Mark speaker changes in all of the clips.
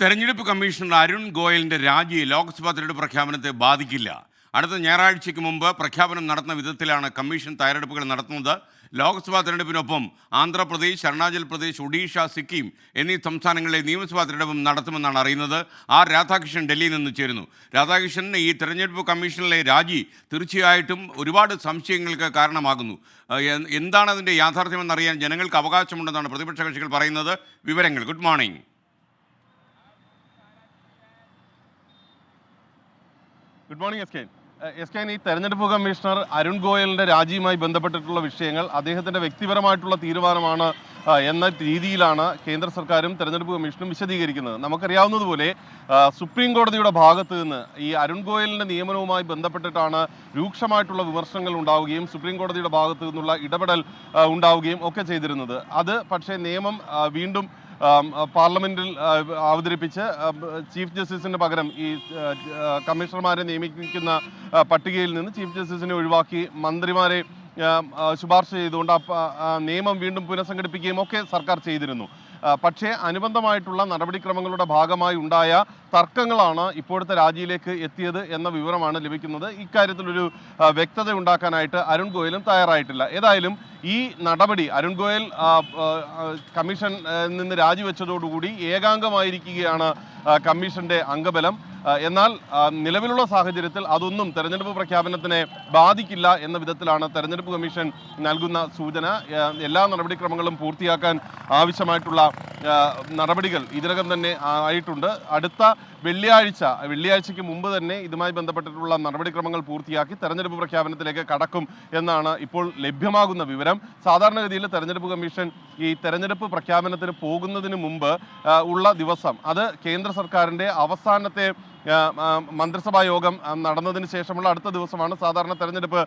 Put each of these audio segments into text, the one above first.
Speaker 1: തെരഞ്ഞെടുപ്പ് കമ്മീഷണർ അരുൺ ഗോയലിന്റെ രാജി ലോക്സഭാ തെരഞ്ഞെടുപ്പ് പ്രഖ്യാപനത്തെ ബാധിക്കില്ല. അടുത്ത ഞായറാഴ്ചയ്ക്ക് മുമ്പ് പ്രഖ്യാപനം നടത്തുന്ന വിധത്തിലാണ് കമ്മീഷൻ തയ്യാറെടുപ്പുകൾ നടത്തുന്നത്. ലോക്സഭാ തെരഞ്ഞെടുപ്പിനൊപ്പം ആന്ധ്രാപ്രദേശ് അരുണാചൽ പ്രദേശ് ഒഡീഷ സിക്കിം എന്നീ സംസ്ഥാനങ്ങളിലെ നിയമസഭാ തെരഞ്ഞെടുപ്പും നടത്തുമെന്നാണ് അറിയുന്നത്. ആർ രാധാകൃഷ്ണൻ ഡൽഹിയിൽ നിന്ന് ചേരുന്നു. രാധാകൃഷ്ണൻ ഈ തെരഞ്ഞെടുപ്പ് കമ്മീഷനിലെ രാജി തീർച്ചയായിട്ടും ഒരുപാട് സംശയങ്ങൾക്ക് കാരണമാകുന്നു. എന്താണ് അതിന്റെ യാഥാർത്ഥ്യമെന്നറിയാൻ ജനങ്ങൾക്ക് അവകാശമുണ്ടെന്നാണ് പ്രതിപക്ഷ കക്ഷികൾ പറയുന്നത്. വിവരങ്ങൾ good morning.
Speaker 2: Good morning S K S K ഈ തെരഞ്ഞെടുപ്പ് കമ്മീഷണർ അരുൺ ഗോയലിന്റെ രാജിയുമായി ബന്ധപ്പെട്ടിട്ടുള്ള വിഷയങ്ങൾ അദ്ദേഹത്തിന്റെ വ്യക്തിപരമായിട്ടുള്ള തീരുമാനമാണ് എന്ന രീതിയിലാണ് കേന്ദ്ര സർക്കാരും തെരഞ്ഞെടുപ്പ് കമ്മീഷനും വിശദീകരിക്കുന്നത്. നമുക്കറിയാവുന്നതുപോലെ സുപ്രീം കോടതിയുടെ ഭാഗത്ത് നിന്ന് ഈ അരുൺ ഗോയലിന്റെ നിയമനവുമായി ബന്ധപ്പെട്ടിട്ടാണ് രൂക്ഷമായിട്ടുള്ള വിമർശനങ്ങൾ ഉണ്ടാവുകയും സുപ്രീം കോടതിയുടെ ഭാഗത്തു നിന്നുള്ള ഇടപെടൽ ഉണ്ടാവുകയും ഒക്കെ ചെയ്തിരുന്നത്. അത് പക്ഷേ നിയമം വീണ്ടും പാർലമെന്റിൽ അവതരിപ്പിച്ച് ചീഫ് ജസ്റ്റിസിന് പകരം ഈ കമ്മീഷണർമാരെ നിയമിക്കുന്ന പട്ടികയിൽ നിന്ന് ചീഫ് ജസ്റ്റിസിനെ ഒഴിവാക്കി മന്ത്രിമാരെ ശുപാർശ ചെയ്തുകൊണ്ട് നിയമം വീണ്ടും പുനഃസംഘടിപ്പിക്കുകയും ഒക്കെ സർക്കാർ ചെയ്തിരുന്നു. പക്ഷേ അനുബന്ധമായിട്ടുള്ള നടപടിക്രമങ്ങളുടെ ഭാഗമായി ഉണ്ടായ തർക്കങ്ങളാണ് ഇപ്പോഴത്തെ രാജിയിലേക്ക് എത്തിയത് എന്ന വിവരമാണ് ലഭിക്കുന്നത്. ഇക്കാര്യത്തിലൊരു വ്യക്തത ഉണ്ടാക്കാനായിട്ട് അരുൺ ഗോയലും തയ്യാറായിട്ടില്ല. ഏതായാലും ഈ നടപടി അരുൺ ഗോയൽ കമ്മീഷൻ നിന്ന് രാജിവെച്ചതോടുകൂടി ഏകാംഗമായിരിക്കുകയാണ് കമ്മീഷന്റെ അംഗബലം. എന്നാൽ നിലവിലുള്ള സാഹചര്യത്തിൽ അതൊന്നും തെരഞ്ഞെടുപ്പ് പ്രഖ്യാപനത്തിനെ ബാധിക്കില്ല എന്ന വിധത്തിലാണ് തെരഞ്ഞെടുപ്പ് കമ്മീഷൻ നൽകുന്ന സൂചന. എല്ലാ നടപടിക്രമങ്ങളും പൂർത്തിയാക്കാൻ ആവശ്യമായിട്ടുള്ള നടപടികൾ ഇതിനകം തന്നെ ആയിട്ടുണ്ട്. അടുത്ത വെള്ളിയാഴ്ച വെള്ളിയാഴ്ചയ്ക്ക് മുമ്പ് തന്നെ ഇതുമായി ബന്ധപ്പെട്ടിട്ടുള്ള നടപടിക്രമങ്ങൾ പൂർത്തിയാക്കി തെരഞ്ഞെടുപ്പ് പ്രഖ്യാപനത്തിലേക്ക് കടക്കും എന്നാണ് ഇപ്പോൾ ലഭ്യമാകുന്ന വിവരം. സാധാരണഗതിയിൽ തെരഞ്ഞെടുപ്പ് കമ്മീഷൻ ഈ തെരഞ്ഞെടുപ്പ് പ്രഖ്യാപനത്തിന് പോകുന്നതിന് മുമ്പ് ഉള്ള ദിവസം അത് കേന്ദ്ര സർക്കാരിന്റെ അവസാനത്തെ മന്ത്രിസഭാ യോഗം നടന്നതിന് ശേഷമുള്ള അടുത്ത ദിവസമാണ് സാധാരണ തെരഞ്ഞെടുപ്പ്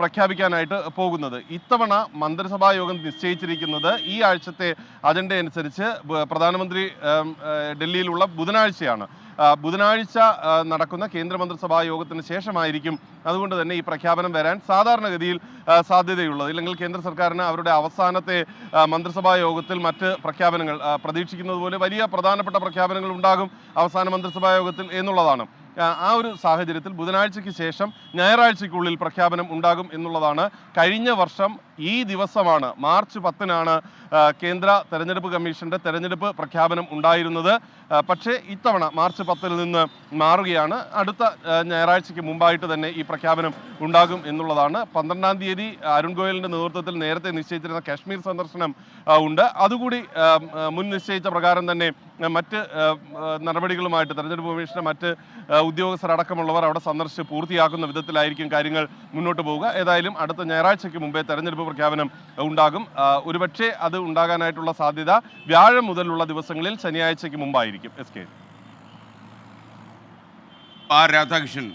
Speaker 2: പ്രഖ്യാപിക്കാനായിട്ട് പോകുന്നത്. ഇത്തവണ മന്ത്രിസഭാ യോഗം നിശ്ചയിച്ചിരിക്കുന്നത് ഈ ആഴ്ചത്തെ അജണ്ട അനുസരിച്ച് പ്രധാനമന്ത്രി ഡൽഹിയിലുള്ള ബുധനാഴ്ചയാണ്. ബുധനാഴ്ച നടക്കുന്ന കേന്ദ്രമന്ത്രിസഭാ യോഗത്തിന് ശേഷമായിരിക്കും അതുകൊണ്ട് തന്നെ ഈ പ്രഖ്യാപനം വരാൻ സാധാരണഗതിയിൽ സാധ്യതയുള്ളത്. ഇല്ലെങ്കിൽ കേന്ദ്ര സർക്കാരിന് അവരുടെ അവസാനത്തെ മന്ത്രിസഭാ യോഗത്തിൽ മറ്റ് പ്രഖ്യാപനങ്ങൾ പ്രതീക്ഷിക്കുന്നത് പോലെ വലിയ പ്രധാനപ്പെട്ട പ്രഖ്യാപനങ്ങൾ ഉണ്ടാകും അവസാന മന്ത്രിസഭാ യോഗത്തിൽ എന്നുള്ളതാണ്. ആ ഒരു സാഹചര്യത്തിൽ ബുധനാഴ്ചയ്ക്ക് ശേഷം ഞായറാഴ്ചയ്ക്കുള്ളിൽ പ്രഖ്യാപനം ഉണ്ടാകും എന്നുള്ളതാണ് കഴിഞ്ഞ വർഷം ഈ ദിവസമാണ്. മാർച്ച് പത്തിനാണ് കേന്ദ്ര തെരഞ്ഞെടുപ്പ് കമ്മീഷന്റെ തെരഞ്ഞെടുപ്പ് പ്രഖ്യാപനം ഉണ്ടായിരുന്നത്. പക്ഷേ ഇത്തവണ മാർച്ച് പത്തിൽ നിന്ന് മാറുകയാണ്. അടുത്ത ഞായറാഴ്ചയ്ക്ക് മുമ്പായിട്ട് തന്നെ ഈ പ്രഖ്യാപനം ഉണ്ടാകും എന്നുള്ളതാണ്. പന്ത്രണ്ടാം തീയതി അരുൺ ഗോയലിന്റെ നേതൃത്വത്തിൽ നേരത്തെ നിശ്ചയിച്ചിരുന്ന കാശ്മീർ സന്ദർശനം ഉണ്ട്. അതുകൂടി മുൻ നിശ്ചയിച്ച പ്രകാരം തന്നെ മറ്റ് നടപടികളുമായിട്ട് തെരഞ്ഞെടുപ്പ് കമ്മീഷന്റെ മറ്റ് ഉദ്യോഗസ്ഥരടക്കമുള്ളവർ അവിടെ സന്ദർശിച്ച് പൂർത്തിയാക്കുന്ന വിധത്തിലായിരിക്കും കാര്യങ്ങൾ മുന്നോട്ട് പോവുക. ഏതായാലും അടുത്ത ഞായറാഴ്ചയ്ക്ക് മുമ്പേ തെരഞ്ഞെടുപ്പ് പ്രഖ്യാപനം ഉണ്ടാകും. ഒരുപക്ഷെ അത് ഉണ്ടാകാനായിട്ടുള്ള സാധ്യത വ്യാഴം മുതലുള്ള ദിവസങ്ങളിൽ ശനിയാഴ്ചയ്ക്ക് മുമ്പായിരിക്കും. S K.
Speaker 1: ആർ രാധാകൃഷ്ണൻ.